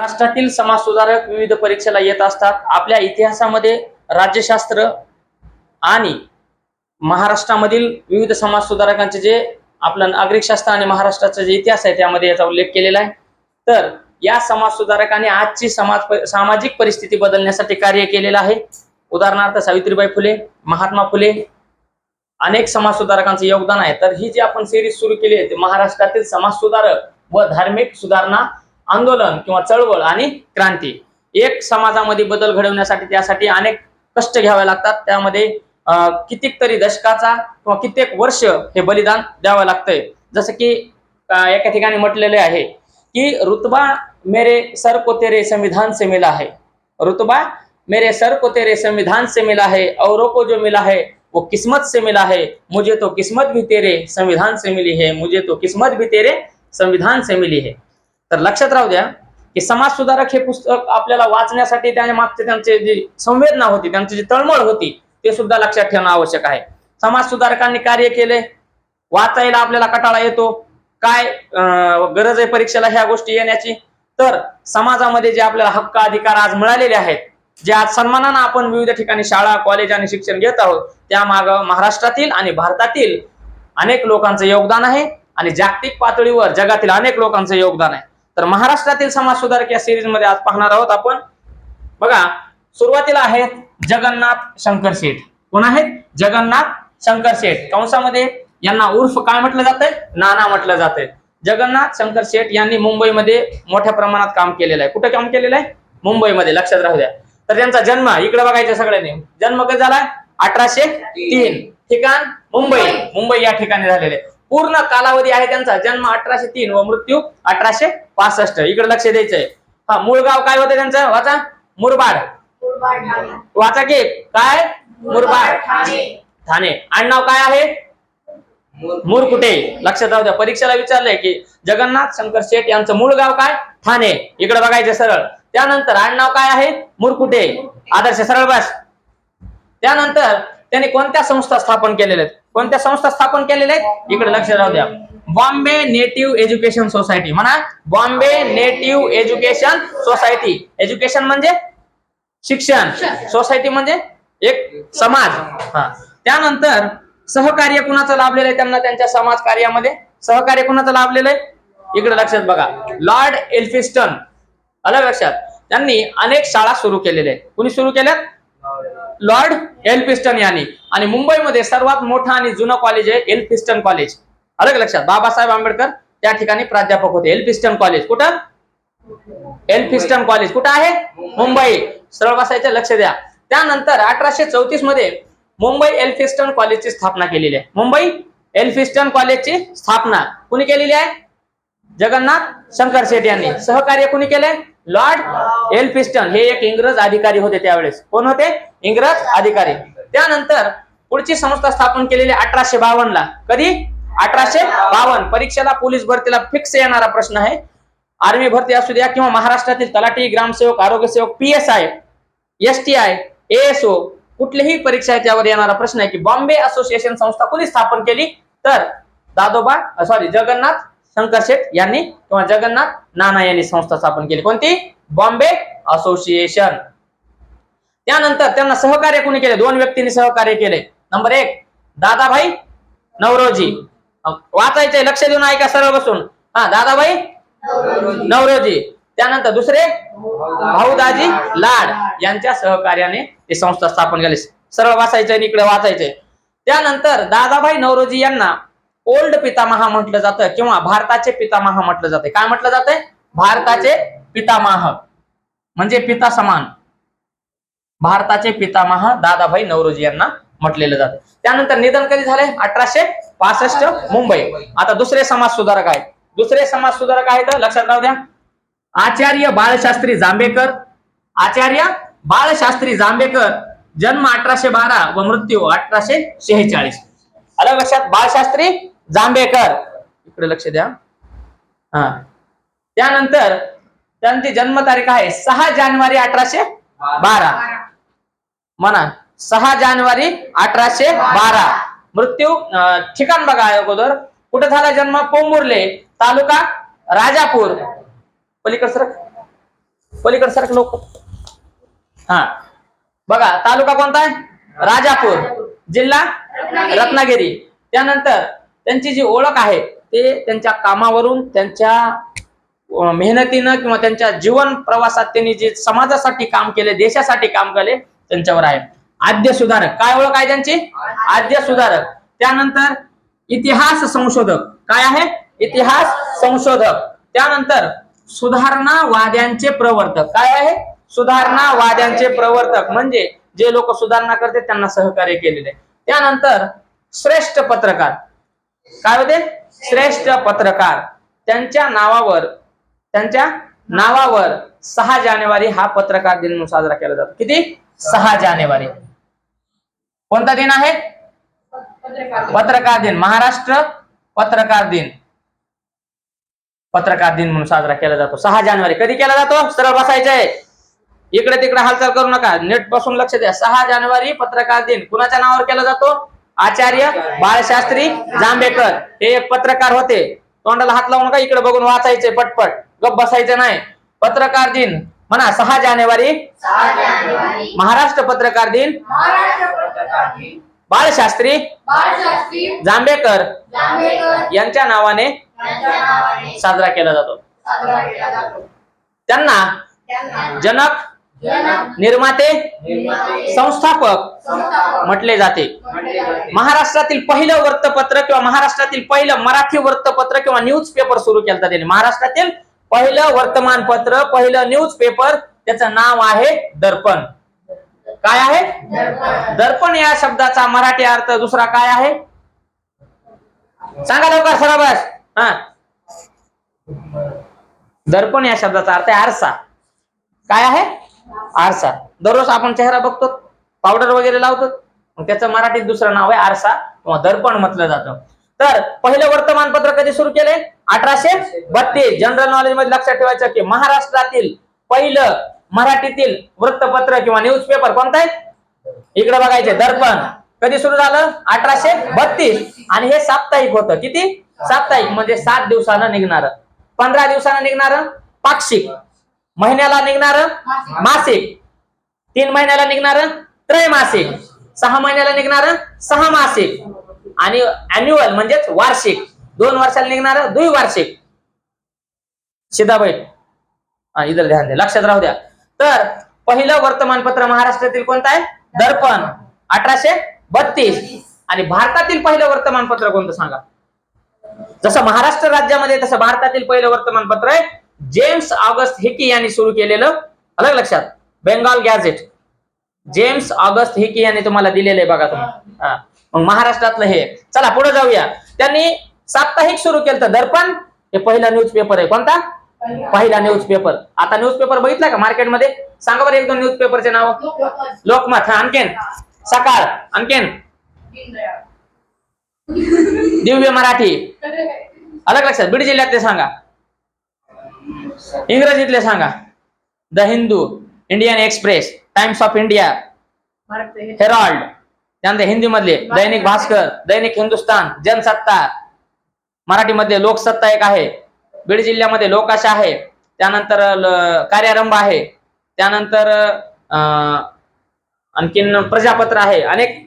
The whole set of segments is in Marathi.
महाराष्ट्रातील समाजसुधारक विविध परीक्षेला येत असतात. आपल्या इतिहासामध्ये राज्यशास्त्र आणि महाराष्ट्रामधील विविध समाजसुधारकांचे जे आपलं नागरिक शास्त्र आणि महाराष्ट्राचा जे इतिहास आहे त्यामध्ये याचा उल्लेख केलेला आहे. तर या समाजसुधारकाने आजची समाज सामाजिक परिस्थिती बदलण्यासाठी कार्य केलेलं आहे. उदाहरणार्थ सावित्रीबाई फुले महात्मा फुले अनेक समाजसुधारकांचे योगदान आहे. तर ही जी आपण सिरीज सुरू केली आहे महाराष्ट्रातील समाजसुधारक व धार्मिक सुधारणा आंदोलन किंवा चळवळ आणि क्रांती. एक समाजामध्ये बदल घडवण्यासाठी त्यासाठी अनेक कष्ट घ्यावे लागतात. त्यामध्ये कितीक तरी दशकाचा किंवा कित्येक वर्ष हे बलिदान द्यावं लागतंय. जसं की एका ठिकाणी म्हटलेले आहे की रुतबा मेरे सर को तेरे संविधान से मिला है. रुतबा मेरे सर को तेरे संविधान से मिला है औरों को जो मिला है वो किस्मत से मिला है. मुझे तो किस्मत भी तेरे संविधान से मिली है मुझे तो किस्मत भी तेरे संविधान से मिली है. तर लक्षात राहू द्या की समाज सुधारक हे पुस्तक आपल्याला वाचण्यासाठी त्याने मागचे त्यांचे जी संवेदना होती त्यांची जी तळमळ होती ते सुद्धा लक्षात ठेवणं आवश्यक आहे. समाज सुधारकांनी कार्य केले वाचायला आपल्याला कटाळा येतो. काय अं, गरज आहे परीक्षेला ह्या गोष्टी येण्याची? तर समाजामध्ये जे आपल्याला हक्क अधिकार आज मिळालेले आहेत जे आज सन्मानानं आपण विविध ठिकाणी शाळा कॉलेज आणि शिक्षण घेत आहोत त्या माग महाराष्ट्रातील आणि भारतातील अनेक लोकांचं योगदान आहे आणि जागतिक पातळीवर जगातील अनेक लोकांचं योगदान आहे. तर महाराष्ट्रातील समाज सुधारक या सिरीजमध्ये आज पाहणार आहोत आपण. बघा सुरुवातीला आहेत जगन्नाथ शंकर शेठ. कोण आहेत? जगन्नाथ शंकर शेठ. कंसामध्ये यांना उर्फ काय म्हटलं जातंय? नाना म्हटलं जातंय. जगन्नाथ शंकर शेठ यांनी मुंबईमध्ये मोठ्या प्रमाणात काम केलेलं आहे. कुठे काम केलेलं आहे? मुंबईमध्ये. लक्षात राहू द्या. तर त्यांचा जन्म इकडे बघायचं सगळ्यांनी. जन्म कधी झाला? अठराशे तीन. ठिकाण मुंबई. मुंबई. या ठिकाणी झालेले. पूर्ण कालावधी आहे त्यांचा. जन्म अठराशे तीन व मृत्यू अठराशे पासष्ट. इकडे लक्ष द्यायचंय. हा मूळ गाव काय होतं त्यांचं? वाचा. मुरबाड. वाचा की. काय? मुरबाड. ठाणे. आडनाव काय आहे? मुरकुटे. लक्षात राहू द्या. परीक्षेला विचारलंय की जगन्नाथ शंकर शेठ यांचं मूळ गाव काय? ठाणे. इकडे बघायचं सरळ. त्यानंतर आडनाव काय आहे? मुरकुटे. आदर्श सरळ बस. त्यानंतर त्यांनी कोणत्या संस्था स्थापन केलेल्या आहेत? कोणत्या संस्था स्थापन केलेल्या आहेत? इकडे लक्ष राहू द्या. Bombay native education society. म्हणा Bombay native education society. Education म्हणजे शिक्षण. सोसायटी म्हणजे एक समाज. हा. त्यानंतर सहकार्य कुणाचं लाभलेलं आहे त्यांना? त्यांच्या समाज कार्यामध्ये. सहकार्य कुणाचं लाभलेलं आहे? इकडे लक्षात बघा. Lord Elphinstone. आलं लक्षात? त्यांनी अनेक शाळा सुरू केलेल्या आहेत. कुणी सुरू केल्यात? लॉर्ड एल्फिस्टन यांनी. आणि मुंबईमध्ये सर्वात मोठं आणि जुनं कॉलेज आहे एल्फिस्टन कॉलेज अलग लक्षात बाबासाहेब आंबेडकर त्या ठिकाणी प्राध्यापक होते. एल्फिस्टन कॉलेज कुठं? एल्फिस्टन कॉलेज कुठं आहे? मुंबई. सरळ बसायचं लक्ष द्या. त्यानंतर अठराशे चौतीसमध्ये मुंबई एल्फिस्टन कॉलेजची स्थापना केलेली आहे. मुंबई एल्फिस्टन कॉलेजची स्थापना कुणी केलेली आहे? जगन्नाथ शंकर शेठ यांनी. सहकार्य कुणी केलंय? लॉर्ड एल्फिस्टन हे एक इंग्रज अधिकारी होते त्यावेळेस. कोण होते? इंग्रज अधिकारी. त्यानंतर पुढची संस्था स्थापन केलेली अठराशे बावन्न ला. कधी? अठराशे बावन्न. परीक्षेला पोलीस भरतीला फिक्स येणारा प्रश्न आहे. आर्मी भरती असू द्या किंवा महाराष्ट्रातील तलाठी ग्रामसेवक आरोग्यसेवक P S I S T I ASO कुठलीही परीक्षा आहे त्यावर येणारा प्रश्न आहे की बॉम्बे असोसिएशन संस्था कोणी स्थापन केली? तर दादोबा सॉरी जगन्नाथ शंकर शेठ यांनी किंवा जगन्नाथ नाना यांनी संस्था स्थापन केली. कोणती? Bombay Association. त्यानंतर त्यांना सहकार्य कोणी केले? दोन व्यक्तींनी सहकार्य केले. नंबर एक दादाभाई नवरोजी. अं, वाचायचंय लक्ष देऊन ऐका सरळ बसून. हा दादाभाई नवरोजी. त्यानंतर दुसरे भाऊदाजी. लाड यांच्या सहकार्याने ही संस्था स्थापन झाली सरळ वाचायचंय आणि इकडे वाचायचंय. त्यानंतर दादाभाई नवरोजी यांना ओल्ड पितामहा म्हटलं जातं किंवा भारताचे पितामहा म्हटलं जाते काय म्हटलं जातंय? भारताचे पितामह. म्हणजे पिता समान. भारताचे पितामह दादाभाई नवरोजी यांना म्हटलेलं जातं. त्यानंतर निधन कधी झाले अठराशे पासष्ट मुंबई. आता दुसरे समाज सुधारक आहेत. दुसरे समाज सुधारक आहेत लक्षात राहू द्या. आचार्य बाळशास्त्री जांभेकर. आचार्य बाळशास्त्री जांभेकर. जन्म अठराशे बारा व मृत्यू अठराशे शेहेचाळीस. आलं लक्षात? बाळशास्त्री जांभेकर. इकडे लक्ष द्या. हा. त्यानंतर त्यांची जन्मतारीख आहे सहा जानेवारी अठराशे बारा. म्हणा सहा जानेवारी अठराशे बारा. मृत्यू ठिकाण बघा अगोदर. कुठे झाला जन्म? पोंबुर्ले तालुका राजापूर. पलीकड सरक पलीकड सरक लोक. हा. बघा तालुका कोणता आहे? राजापूर. जिल्हा रत्नागिरी. त्यानंतर त्यांची जी ओळख आहे ते त्यांच्या कामावरून त्यांच्या मेहनतीनं किंवा त्यांच्या जीवन प्रवासात त्यांनी जे समाजासाठी काम केले देशासाठी काम केले त्यांच्यावर आहे. आद्य सुधारक. काय ओळख आहे त्यांची? आद्य सुधारक. त्यानंतर इतिहास संशोधक. काय आहे? इतिहास संशोधक. त्यानंतर सुधारणावाद्यांचे प्रवर्तक. काय आहे? सुधारणावाद्यांचे प्रवर्तक. म्हणजे जे लोक सुधारणा करते त्यांना सहकार्य केलेले त्यानंतर श्रेष्ठ पत्रकार. काय होते? श्रेष्ठ पत्रकार. त्यांच्या नावावर त्यांच्या नावावर सहा जानेवारी हा पत्रकार दिन म्हणून साजरा केला जातो. किती? सहा जानेवारी. कोणता दिन आहे? पत्रकार दिन. महाराष्ट्र पत्रकार दिन. पत्रकार दिन म्हणून साजरा केला जातो. सहा जानेवारी. कधी केला जातो? सरळ बसायचंय इकडे तिकडे हालचाल करू नका. नेट बसून लक्ष द्या. सहा जानेवारी पत्रकार दिन. कुणाच्या नावावर केला जातो? आचार्य बाळशास्त्री जांभेकर हे एक पत्रकार होते. तोंडाला हात लावून का इकडे बघून वाचायचे पटपट. गप बसायचं नाही. पत्रकार दिन म्हणा सहा जानेवारी. महाराष्ट्र पत्रकार दिन. बाळशास्त्री जांभेकर यांच्या नावाने साजरा केला जातो. त्यांना जनक निर्माते संस्थापक म्हटले जाते. महाराष्ट्रातील पहिलं वृत्तपत्र किंवा महाराष्ट्रातील पहिलं मराठी वृत्तपत्र किंवा न्यूज पेपर सुरू केलं त्यांनी महाराष्ट्रातील पहिलं वर्तमानपत्र पहिलं न्यूज पेपर त्याचं नाव आहे दर्पण. काय आहे? दर्पण. या शब्दाचा मराठी अर्थ दुसरा काय आहे? सांगा लवकर सरळ बस हा. दर्पण या शब्दाचा अर्थ आहे आरसा. काय आहे? आरसा. दररोज आपण चेहरा बघतो पावडर वगैरे लावतो त्याचं मराठीत दुसरं नाव आहे आरसा किंवा दर्पण म्हटलं जातं. तर पहिलं वर्तमानपत्र कधी सुरू केले? अठराशे बत्तीस. जनरल नॉलेजमध्ये लक्षात ठेवायचं की महाराष्ट्रातील पहिलं मराठीतील वृत्तपत्र किंवा न्यूज पेपर कोणतं आहे? इकडे बघायचे. दर्पण. कधी सुरू झालं? अठराशे बत्तीस. आणि हे साप्ताहिक होतं. किती? साप्ताहिक. म्हणजे सात दिवसानं निघणार. पंधरा दिवसानं निघणार पाक्षिक. महिन्याला निघणार? मासिक. तीन महिन्याला निघणार? त्रैमासिक. सहा महिन्याला निघणार? सहा मासिक. आणि अॅन्युअल म्हणजेच वार्षिक. दोन वर्षाला निघणार? द्विवार्षिक सीताबाई हा इधर ध्यान द्या. लक्षात राहू द्या. तर पहिलं वर्तमानपत्र महाराष्ट्रातील कोणतं आहे? दर्पण. अठराशे बत्तीस. आणि भारतातील पहिलं वर्तमानपत्र कोणतं सांगा? जसं महाराष्ट्र राज्यामध्ये तसं भारतातील पहिलं वर्तमानपत्र आहे. जेम्स ऑगस्ट हिकी यांनी सुरू केलेलं अलग लक्षात Bengal gazette. James August Hicky यांनी तुम्हाला दिलेलं आहे बघा तुम्ही. मग महाराष्ट्रातलं हे. चला पुढे जाऊया. त्यांनी साप्ताहिक सुरू केलं तर दर्पण. हे पहिला न्यूज पेपर आहे. कोणता? पहिला न्यूज पेपर आता न्यूज पेपर बघितला का मार्केटमध्ये? सांगा बरं एक दोन न्यूज पेपरचे नाव. लोकमत. हा आणखीन. सकाळ. आणखीन. दिव्य मराठी. अलग लक्षात. बीड जिल्ह्यातले सांगा. इंग्रजीतले सांगा. The Hindu Indian Express Times of India Herald त्यानंतर हिंदी मधले दैनिक भास्कर दैनिक हिंदुस्तान जनसत्ता मराठीमध्ये लोकसत्ता एक आहे बीड जिल्ह्यामध्ये लोकाशा आहे त्यानंतर कार्यारंभ आहे त्यानंतर अं, आणखीन प्रजापत्र आहे अनेक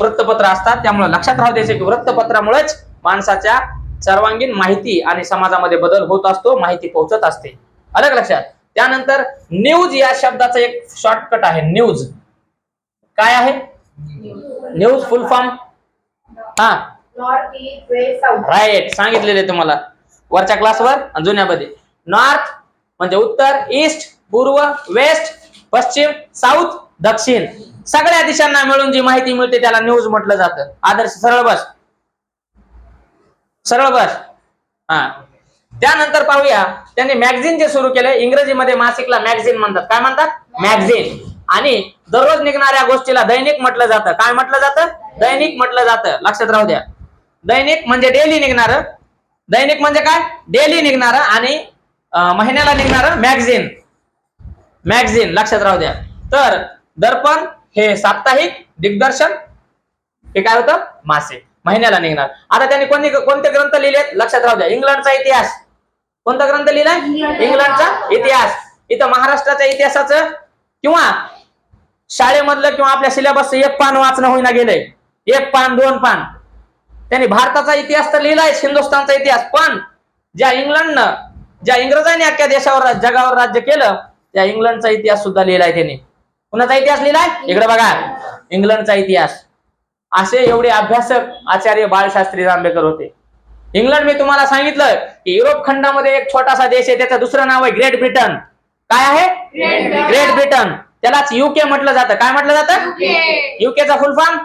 वृत्तपत्र असतात त्यामुळे लक्षात राहू द्यायचे की वृत्तपत्रामुळेच माणसाच्या सर्वांगीण माहिती आणि समाजामध्ये बदल होत असतो माहिती पोहोचत असते. अलग लक्षात? त्यानंतर न्यूज या शब्दाचा एक शॉर्टकट आहे न्यूज काय आहे? न्यूज फुल फॉर्म हा. राईट सांगितलेले तुम्हाला. वरच्या क्लासवर जुन्यामध्ये. नॉर्थ म्हणजे उत्तर ईस्ट पूर्व वेस्ट पश्चिम साऊथ दक्षिण. सगळ्या दिशांना मिळून जी माहिती मिळते त्याला न्यूज म्हटलं जातं. आदर्श सरळ बस. सरळ बस. हा. त्यानंतर पाहूया त्यांनी मॅगझिन जे सुरू केले इंग्रजीमध्ये मासिकला मॅगझिन म्हणतात. काय म्हणतात? मॅगझिन आणि दररोज निघणाऱ्या गोष्टीला दैनिक म्हटलं जातं. काय म्हटलं जातं? दैनिक म्हटलं जातं. लक्षात राहू द्या. दैनिक म्हणजे डेली निघणार. दैनिक म्हणजे काय? डेली निघणार आणि महिन्याला निघणार मॅगझिन मॅगझिन लक्षात राहू द्या. तर दर्पण हे साप्ताहिक दिग्दर्शन हे काय होतं? मासिक. महिन्याला निघणार. आता त्यांनी कोणते कोणते ग्रंथ लिहिलेत? लक्षात राहू द्या. इंग्लंडचा इतिहास. कोणता ग्रंथ लिहिलाय इंग्लंडचा इतिहास. इथं महाराष्ट्राच्या इतिहासाचं किंवा शाळेमधलं किंवा आपल्या सिलेबसचं एक पान वाचणं होईना गेलंय. एक पान दोन पान. त्यांनी भारताचा इतिहास तर लिहिलाय हिंदुस्थानचा इतिहास. पण ज्या इंग्लंडनं ज्या इंग्रजांनी अख्ख्या देशावर जगावर राज्य केलं त्या इंग्लंडचा इतिहास सुद्धा लिहिलाय त्यांनी. कुणाचा इतिहास लिहिलाय? इकडे बघा. इंग्लंडचा इतिहास. असे एवढे अभ्यासक आचार्य बाळशास्त्री जांभेकर होते. इंग्लंड मी तुम्हाला सांगितलं की युरोप खंडामध्ये एक छोटासा देश आहे त्याचं दुसरं नाव आहे ग्रेट ब्रिटन. काय आहे? Great Britain. त्यालाच युके म्हटलं जातं. काय म्हटलं जातं? युकेचा फुल फॉर्म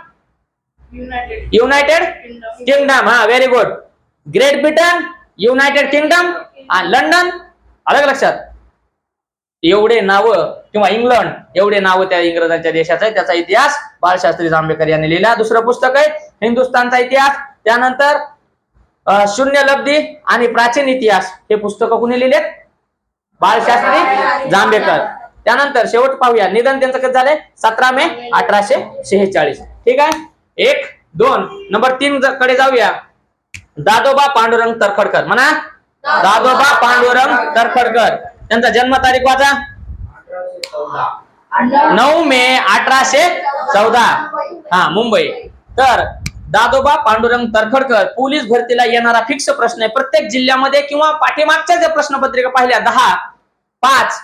युनायटेड किंगडम हा very good Great Britain United Kingdom London अलग लक्षात. एवढे नाव किंवा इंग्लंड एवढे नाव त्या इंग्रजांच्या देशाचा आहे त्याचा इतिहास बाळशास्त्री जांभेकर यांनी लिहिला. दुसरं पुस्तक आहे हिंदुस्थानचा इतिहास. त्यानंतर शून्य लब्धी आणि प्राचीन इतिहास. हे पुस्तक कुणी लिहिलेत? बाळशास्त्री जांभेकर. त्यानंतर शेवट पाहूया. निधन त्यांचं कसं झालंय? सतरा मे अठराशे शेहेचाळीस. ठीक आहे? एक दोन. नंबर तीन कडे जाऊया. दादोबा पांडुरंग तरखडकर. म्हणा. दादोबा पांडुरंग तरखडकर. त्यांचा जन्म तारीख वाचा. नऊ मे अठराशे चौदा. हा मुंबई. तर दादोबा पांडुरंग तरखडकर पोलीस भरतीला येणारा फिक्स प्रश्न आहे. प्रत्येक जिल्ह्यामध्ये किंवा पाठीमागच्या ज्या प्रश्नपत्रिका पाहिल्या दहा पाच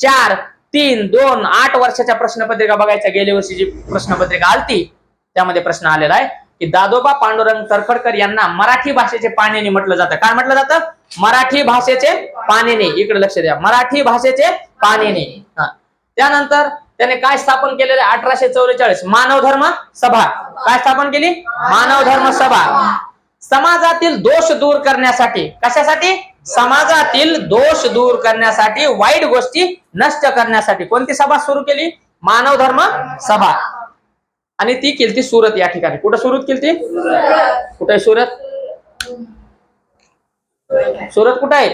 चार तीन दोन आठ वर्षाच्या प्रश्नपत्रिका बघायच्या. गेल्या वर्षी जी प्रश्नपत्रिका आलती त्यामध्ये प्रश्न आलेला आहे की दादोबा पांडुरंग तरखडकर यांना मराठी भाषेचे पाण्याने म्हटलं जातं. काय म्हटलं जातं? मराठी भाषेचे पाण्याने इकडे लक्ष द्या. मराठी भाषेचे पाण्याने त्यानंतर त्याने काय स्थापन केलेलं आहे? अठराशे चौवेचाळीस. मानव धर्म सभा. काय स्थापन केली? मानव धर्म सभा. समाजातील दोष दूर करण्यासाठी. कशासाठी? समाजातील दोष दूर करण्यासाठी वाईट गोष्टी नष्ट करण्यासाठी. कोणती सभा सुरू केली? मानव धर्म सभा. आणि ती केलती सुरत या ठिकाणी. कुठं सुरत केलती? कुठे सुरत? सुरत कुठं आहे?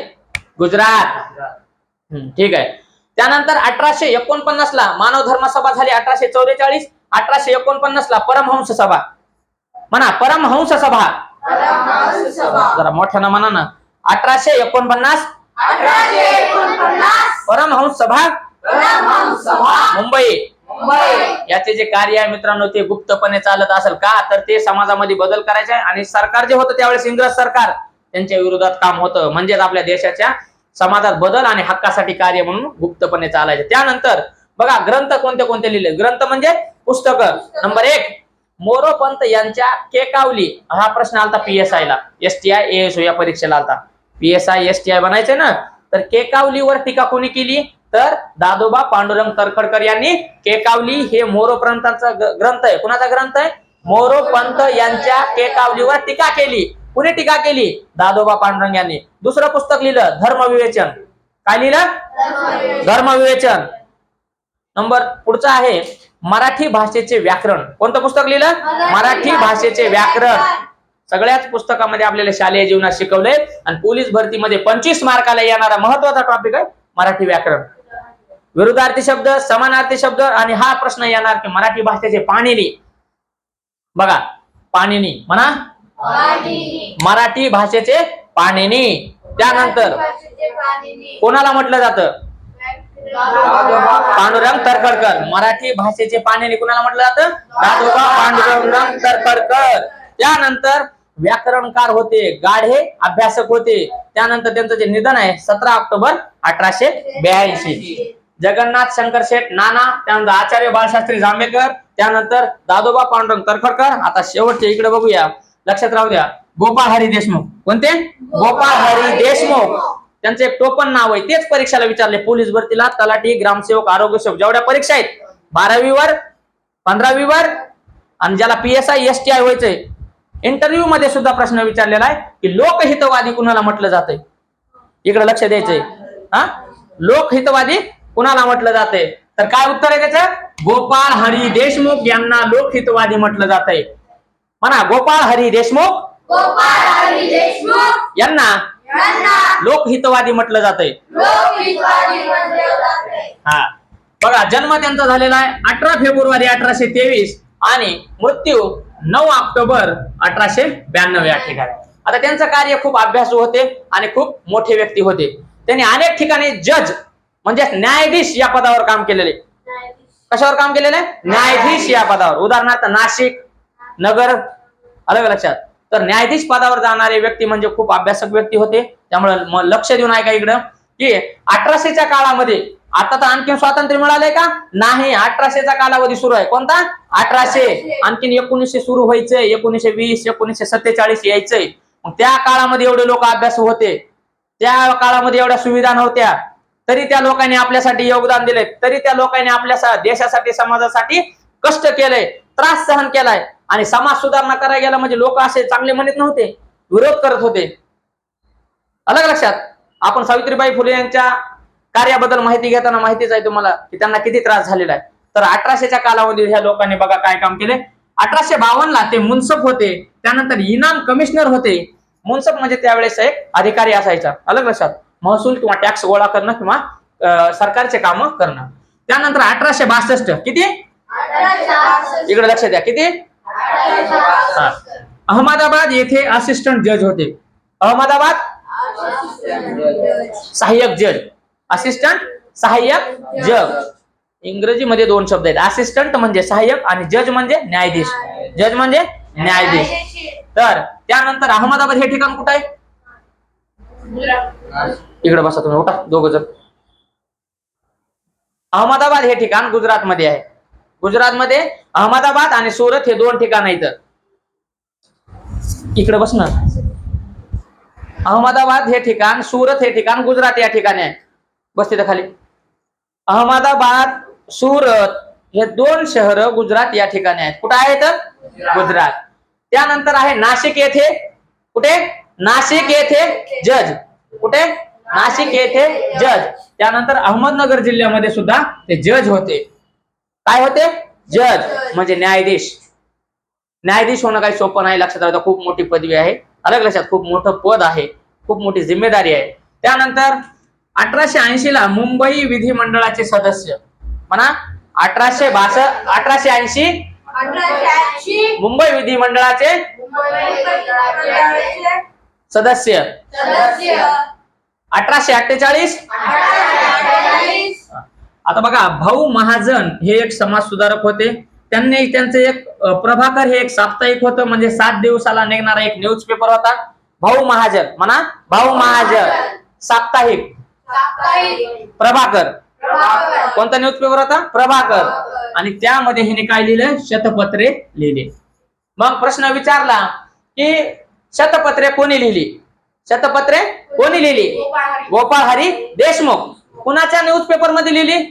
गुजरात. ठीक आहे. त्यानंतर अठराशे एकोणपन्नास ला मानव धर्म सभा झाली अठराशे चौवेचाळीस अठराशे एकोणपन्नास ला परमहंस सभा. म्हणा परमहंस सभा. जरा मोठ्यानं म्हणा ना. अठराशे एकोणपन्नास. परमहंस सभा. मुंबई. याचे जे कार्य आहे मित्रांनो ते गुप्तपणे चालत असेल का? तर ते समाजामध्ये बदल करायचे आणि सरकार जे होतं त्यावेळेस इंग्रज सरकार त्यांच्या विरोधात काम होतं. म्हणजेच आपल्या देशाच्या समाजात बदल आणि हक्कासाठी कार्य म्हणून गुप्तपणे चालायचे. त्यानंतर बघा ग्रंथ कोणते कोणते लिहिले? ग्रंथ म्हणजे पुस्तक. नंबर एक मोरोपंत यांच्या केकावली. हा प्रश्न आलता पीएसआय ला. एस टी आय एस या परीक्षेला आलता. पीएसआय एस टी आय बनायचे ना? तर केकावलीवर टीका कोणी केली? तर दादोबा पांडुरंग तरखडकर यांनी केकावली हे मोरोपंतांचा ग्रंथ आहे. कुणाचा ग्रंथ आहे? मोरोपंत यांच्या केकावलीवर टीका केली. कुणी टीका केली? दादोबा पांडुरंग यांनी. दुसरं पुस्तक लिहिलं धर्मविवेचन. काय लिहिलं? धर्मविवेचन. नंबर पुढचा आहे मराठी भाषेचे व्याकरण. कोणतं पुस्तक लिहिलं? मराठी भाषेचे व्याकरण. सगळ्याच पुस्तकामध्ये आपल्याला शालेय जीवनात शिकवलंय. आणि पोलीस भरतीमध्ये पंचवीस मार्काला येणारा महत्त्वाचा टॉपिक आहे मराठी व्याकरण. विरुद्धार्थी शब्द समानार्थी शब्द आणि हा प्रश्न येणार की मराठी भाषेचे पाणिनी. बघा पाणिनी म्हणा मराठी भाषेचे पाणिनी. त्यानंतर कोणाला म्हटलं जातं? पांडुरंग. तरखडकर मराठी भाषेचे पाणिनी कुणाला म्हटलं जातं? दादोबा पांडुरंग तरखडकर त्यानंतर व्याकरणकार होते गाढे अभ्यासक होते. त्यानंतर त्यांचं जे निधन आहे सतरा ऑक्टोबर अठराशे ब्याऐंशी. जगन्नाथ शंकर शेठ नाना त्यानंतर आचार्य बाळशास्त्री जांभेकर त्यानंतर दादोबा पांडुरंग तरखडकर आता शेवटचे इकडे बघूया. लक्षात राहू द्या. गोपाळ हरी देशमुख. कोणते? गोपाळ हरी देशमुख. त्यांचं एक टोपण नाव आहे. तेच परीक्षेला विचारले पोलीस भरतीला. तलाठी ग्रामसेवक आरोग्य सेवक जेवढ्या परीक्षा आहेत. बारावीवर पंधरावीवर आणि ज्याला पीएसआय एस टी आय व्हायचंय. इंटरव्ह्यू मध्ये सुद्धा प्रश्न विचारलेला आहे की लोकहितवादी कुणाला म्हटलं जातंय? इकडे लक्ष द्यायचंय. हा? लोकहितवादी कुणाला म्हटलं जातंय? तर काय उत्तर आहे त्याचं? गोपाळ हरी देशमुख यांना लोकहितवादी म्हटलं जातंय. म्हणा गोपाळ हरी देशमुख. यांना लोकहितवादी म्हटलं जातंय. हा. बघा जन्म त्यांचा झालेला आहे अठरा फेब्रुवारी अठराशे तेवीस आणि मृत्यू नऊ ऑक्टोबर अठराशे ब्याण्णव या ठिकाणी. आता त्यांचं कार्य खूप अभ्यासू होते आणि खूप मोठे व्यक्ती होते. त्यांनी अनेक ठिकाणी जज म्हणजे न्यायाधीश या पदावर काम केलेले. कशावर काम केलेलं आहे? न्यायाधीश या पदावर. उदाहरणार्थ नाशिक नगर. आलं लक्षात? तर न्यायाधीश पदावर जाणारे व्यक्ती म्हणजे खूप अभ्यासक व्यक्ती होते. त्यामुळे लक्ष देऊन ऐका इकडं. की अठराशेच्या काळामध्ये आता तर आणखीन स्वातंत्र्य मिळालंय का? नाही अठराशेचा कालावधी सुरू आहे. कोणता? अठराशे. आणखीन एकोणीसशे सुरू व्हायचंय. एकोणीसशे वीस एकोणीसशे सत्तेचाळीस यायचंय. मग त्या काळामध्ये एवढे लोक अभ्यास होते. त्या काळामध्ये एवढ्या सुविधा नव्हत्या. तरी त्या लोकांनी आपल्यासाठी योगदान दिले तरी त्या लोकांनी आपल्या देशासाठी समाजासाठी कष्ट केलंय. त्रास सहन केलाय. आणि समाज सुधारणा करायला गेला म्हणजे लोक असे चांगले म्हणत नव्हते विरोध करत होते. अलग लक्षात आपण सावित्रीबाई फुले यांच्या कार्याबद्दल माहिती घेताना माहितीच आहे तुम्हाला की त्यांना किती त्रास झालेला आहे. तर अठराशेच्या कालावधीत ह्या लोकांनी बघा काय काम केले. अठराशे बावन्नला ते मुन्सफ होते त्यानंतर इनाम कमिशनर होते. मुन्सफ म्हणजे त्यावेळेस एक अधिकारी असायचा अलग लक्षात. महसूल किंवा टॅक्स गोळा करणं किंवा सरकारचे काम करणं. त्यानंतर अठराशे बासष्ट किती? इकडे लक्ष द्या किती? हा. अहमदाबाद येथे असिस्टंट जज होते. अहमदाबाद? सहाय्यक जज असिस्टंट सहाय्यक जज इंग्रजीमध्ये दोन शब्द आहेत. असिस्टंट म्हणजे सहाय्यक आणि जज म्हणजे न्यायाधीश. जज म्हणजे न्यायाधीश. तर त्यानंतर अहमदाबाद हे ठिकाण कुठं आहे? इकडे बसा तुम्ही उठा दोघ जण. अहमदाबाद हे ठिकाण गुजरात मध्ये आहे. गुजरातमध्ये अहमदाबाद आणि सुरत हे दोन ठिकाण आहेत. इकडे बस ना. अहमदाबाद हे ठिकाण सुरत हे ठिकाण गुजरात या ठिकाणी आहे. बस तिथं खाली. अहमदाबाद सुरत हे दोन शहर गुजरात या ठिकाणी आहेत. कुठे आहेत? गुजरात. त्यानंतर आहे नाशिक येथे. कुठे? नाशिक येथे जज. कुठे? नाशिक येथे जज. त्यानंतर अहमदनगर जिल्ह्यामध्ये सुद्धा ते जज होते. काय होते? जज म्हणजे न्यायाधीश. न्यायाधीश होणं काही सोपं नाही लक्षात राहतं खूप मोठी पदवी आहे. अलग लक्षात खूप मोठं पद आहे खूप मोठी जिम्मेदारी आहे. त्यानंतर अठराशे ऐंशी ला मुंबई विधिमंडळाचे सदस्य. म्हणा अठराशे बासष्ट अठराशे ऐंशी मुंबई विधिमंडळाचे सदस्य. अठराशे अठ्ठेचाळीस. आता बघा भाऊ महाजन हे एक समाज सुधारक होते. त्यांनी त्यांचे एक प्रभाकर हे एक साप्ताहिक होतं म्हणजे सात दिवसाला निघणारा एक न्यूज पेपर होता. भाऊ महाजन म्हणा. भाऊ महाजन. साप्ताहिक. प्रभाकर. कोणता न्यूज पेपर होता? प्रभाकर. आणि त्यामध्ये हिने काय लिहिलं? शतपत्रे लिहिले. मग प्रश्न विचारला की शतपत्रे कोणी लिहिली? शतपत्रे कोणी लिहिली? गोपाळ हरी देशमुख. कुणाच्या न्यूज पेपरमध्ये लिहिली?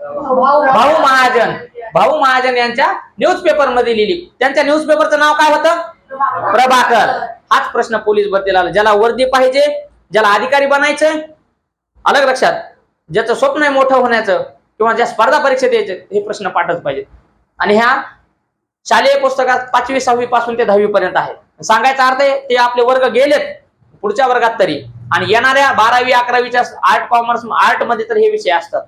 भाऊ महाजन. भाऊ महाजन यांच्या न्यूज पेपरमध्ये लिहिली. त्यांच्या न्यूज पेपरचं नाव काय होतं? प्रभाकर. हाच प्रश्न पोलीस भरतीला आला. ज्याला वर्दी पाहिजे ज्याला अधिकारी बनायचं अलग लक्षात. ज्याचं स्वप्न आहे मोठं होण्याचं किंवा ज्या स्पर्धा परीक्षेत यायचे हे प्रश्न पाठच पाहिजे आणि ह्या शालेय पुस्तकात पाचवी सहावी पासून ते दहावी पर्यंत आहे. सांगायचा अर्थ आहे ते आपले वर्ग गेलेत पुढच्या वर्गात तरी. आणि येणाऱ्या बारावी अकरावीच्या आर्ट कॉमर्स आर्टमध्ये तर हे विषय असतात.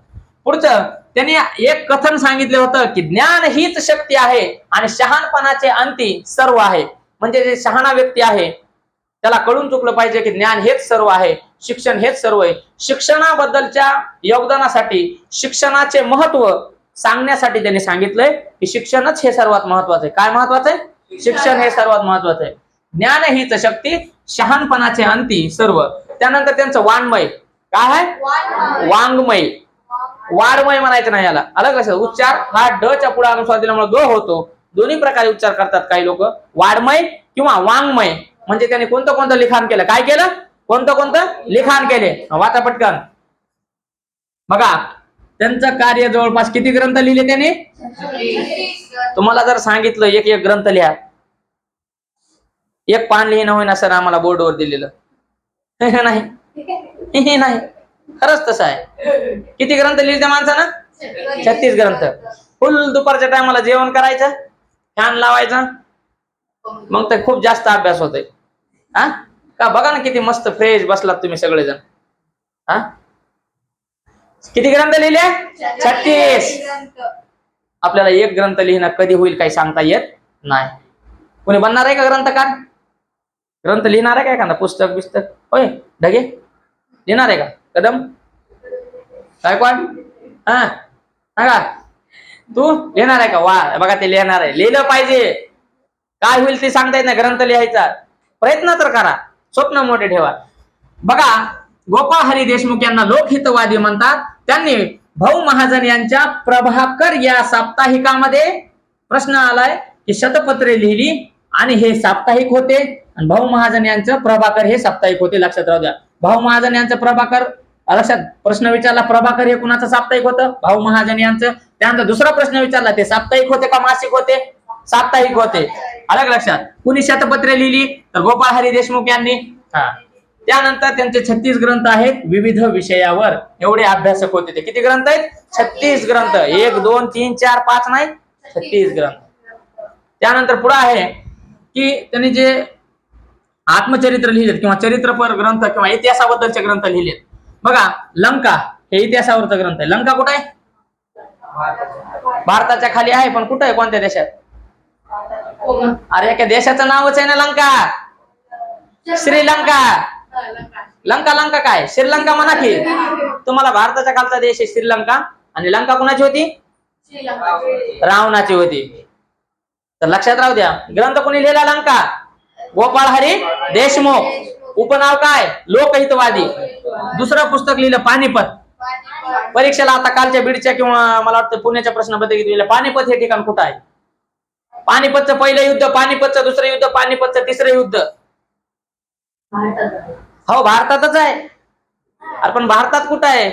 पुढचं त्यांनी एक कथन सांगितलं होतं की ज्ञान हीच शक्ती आहे आणि शहाणपणाचे अंती सर्व आहे. म्हणजे जे शहाणा व्यक्ती आहे त्याला कळून चुकलं पाहिजे की ज्ञान हेच सर्व आहे शिक्षण हेच सर्व आहे. शिक्षणाबद्दलच्या योगदानासाठी शिक्षणाचे महत्त्व सांगण्यासाठी त्यांनी सांगितलंय की शिक्षणच हे सर्वात महत्वाचं आहे. काय महत्वाचं आहे? शिक्षण हे सर्वात महत्वाचं आहे. ज्ञान हीच शक्ती शहाणपणाचे अंती सर्व. त्यानंतर त्यांचं वाङ्मय. काय आहे? वाङ्मय. वाडमय म्हणायचं नाही याला. अलग लक्षात? उच्चार हा ड च्या पुढे अनुस्वार दिल्यामुळे ग होतो. दोन्ही प्रकारे उच्चार करतात काही लोक. वाडमय किंवा वाङ्मय. म्हणजे त्याने कोणतं कोणतं लिखाण केलं? काय केलं? कोणतं कोणतं? लिखाण केले. वाचा पटकन. बघा. त्यांचं कार्य जवळपास किती ग्रंथ लिहिले त्याने? तुम्हाला जर सांगितलं एक एक ग्रंथ लिहा. एक पान लिहिणं होईना सर आम्हाला बोर्डवर दिलेलं. नाही. हे नाही. खरंच तसं आहे. किती ग्रंथ लिहिले त्या माणसानं? छत्तीस ग्रंथ. फुल दुपारच्या टायमाला जेवण करायचं फॅन लावायचा. मग ते खूप जास्त अभ्यास होतोय. हा? का बघा ना किती मस्त फ्रेश बसलात तुम्ही सगळेजण. हा? किती ग्रंथ लिहिले? छत्तीस. आपल्याला एक ग्रंथ लिहिणं कधी होईल काही सांगता येत नाही. कोणी बनणार आहे का ग्रंथकार? ग्रंथ लिहिणार आहे का एखादा? पुस्तक बिस्तक? होय ढगे. लिहिणार आहे का? कदम? काय कोण? हा का तू लिहिणार आहे का? वा बघा ते लिहिणार आहे. लिहिलं पाहिजे. काय होईल ते सांगता येत नाही ग्रंथ लिहायचा. प्रयत्न तर करा. स्वप्न मोठे ठेवा. बघा गोपाळ हरी देशमुख यांना लोकहितवादी म्हणतात. त्यांनी भाऊ महाजन यांच्या प्रभाकर या साप्ताहिकामध्ये प्रश्न आलाय की शतपत्रे लिहिली आणि हे साप्ताहिक होते. आणि भाऊ महाजन यांचं प्रभाकर हे साप्ताहिक होते लक्षात राहू द्या. भाऊ महाजन यांचं प्रभाकर लक्षात प्रश्न विचारला प्रभाकर हे कुणाचं साप्ताहिक होतं? भाऊ महाजन यांचं. त्यानंतर दुसरा प्रश्न विचारला ते साप्ताहिक होते का मासिक होते? साप्ताहिक होते. अलग लक्षात. कुणी शतपत्रे लिहिली? तर गोपाळ हरी देशमुख यांनी. हा. त्यानंतर त्यांचे छत्तीस ग्रंथ आहेत विविध विषयावर. एवढे अभ्यासक होते ते. किती ग्रंथ आहेत? छत्तीस ग्रंथ. एक दोन तीन चार पाच नाही? छत्तीस ग्रंथ. त्यानंतर पुढे आहे की त्यांनी जे आत्मचरित्र लिहिलेत किंवा चरित्रपर ग्रंथ किंवा इतिहासाबद्दलचे ग्रंथ लिहिलेत. बघा लंका हे इतिहासावरचा ग्रंथ आहे. लंका कुठे आहे? भारताच्या खाली आहे पण कुठे आहे? कोणत्या देशात? अरे एका देशाचं नावच आहे ना लंका. श्रीलंका. लंका लंका काय? श्रीलंका म्हणा की. तुम्हाला भारताच्या खालचा देश आहे श्रीलंका. आणि लंका कुणाची होती? रावणाची होती. तर लक्षात राहू द्या. ग्रंथ कोणी लिहिला लंका? गोपाळ हरी देशमुख. उपनाव काय? लोकहितवादी. दुसरं पुस्तक लिहिलं पानिपत. परीक्षेला आता कालच्या बीडच्या किंवा मला वाटतं पुण्याच्या प्रश्नापत्रिकेत लिहिलं पानिपत हे ठिकाण कुठं आहे? पानिपतचं पहिलं युद्ध पानिपतचं दुसरं युद्ध पानिपतचं तिसरं युद्ध. हो भारतातच आहे. अरे पण भारतात कुठं आहे?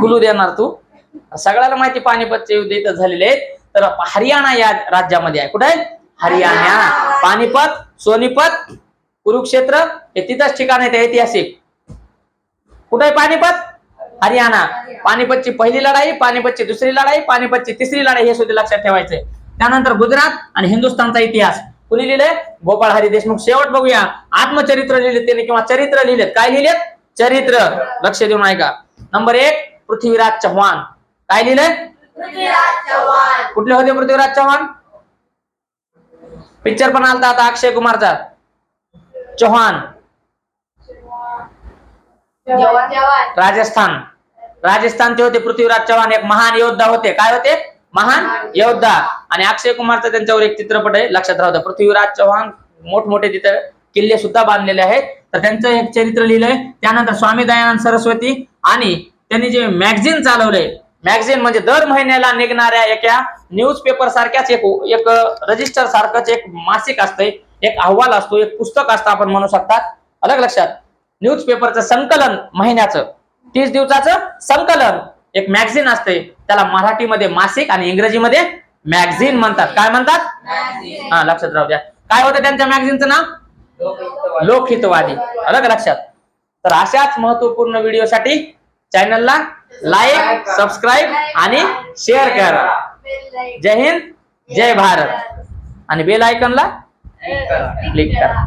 कुलू देणार तू? सगळ्याला माहिती पानिपतचे युद्ध इथं झालेले आहेत. तर हरियाणा या राज्यामध्ये आहे. कुठे? आहे हरियाणा. पानिपत सोनीपत कुरुक्षेत्र हे तिथंच ठिकाण आहे ते ऐतिहासिक. कुठे आहे पानिपत? हरियाणा. पानिपतची पहिली लढाई पानिपतची दुसरी लढाई पानिपतची तिसरी लढाई हे सुद्धा लक्षात ठेवायचंय. त्यानंतर गुजरात आणि हिंदुस्थानचा इतिहास. कुणी लिहिलंय गोपाळ हरी देशमुख. शेवट बघूया. आत्मचरित्र लिहिलेत त्यांनी किंवा चरित्र लिहिलेत. काय लिहिलेत? चरित्र. लक्ष देऊन ऐका. नंबर एक पृथ्वीराज चव्हाण. काय लिहिलंय कुठले होते पृथ्वीराज चव्हाण? पिक्चर पण आलता आता अक्षय कुमारचा. चव्हाण. राजस्थान. राजस्थानचे होते पृथ्वीराज चव्हाण. एक महान योद्धा होते. काय होते? महान योद्धा. आणि अक्षय कुमारचा त्यांच्यावर एक चित्रपट आहे लक्षात राहू द्या. पृथ्वीराज चव्हाण मोठमोठे तिथे किल्ले सुद्धा बांधलेले आहेत. तर त्यांचं एक चरित्र लिहिलंय. त्यानंतर स्वामी दयानंद सरस्वती आणि त्यांनी जे मॅगझिन चालवलंय मॅगझिन म्हणजे दर महिन्याला निघणाऱ्या एका न्यूज पेपर सारख्याच एक एक रजिस्टर सारखंच एक मासिक असतंय एक अहवाल असतो एक पुस्तक असतं आपण म्हणू शकतात अलग लक्षात. न्यूज पेपरचं संकलन महिन्याचं. तीस दिवसाचं संकलन. एक मॅगझिन असते त्याला मराठीमध्ये मासिक आणि इंग्रजीमध्ये मॅगझिन म्हणतात. काय म्हणतात? हा लक्षात राहू द्या. काय होतं त्यांच्या मॅगझिनचं नाव? लोकहितवादी. अलग लक्षात. तर अशाच महत्त्वपूर्ण व्हिडिओसाठी चॅनलला लाईक सबस्क्राईब आणि शेअर करा. जय हिंद जय भारत. आणि बेल आयकॉनला क्लिक करा.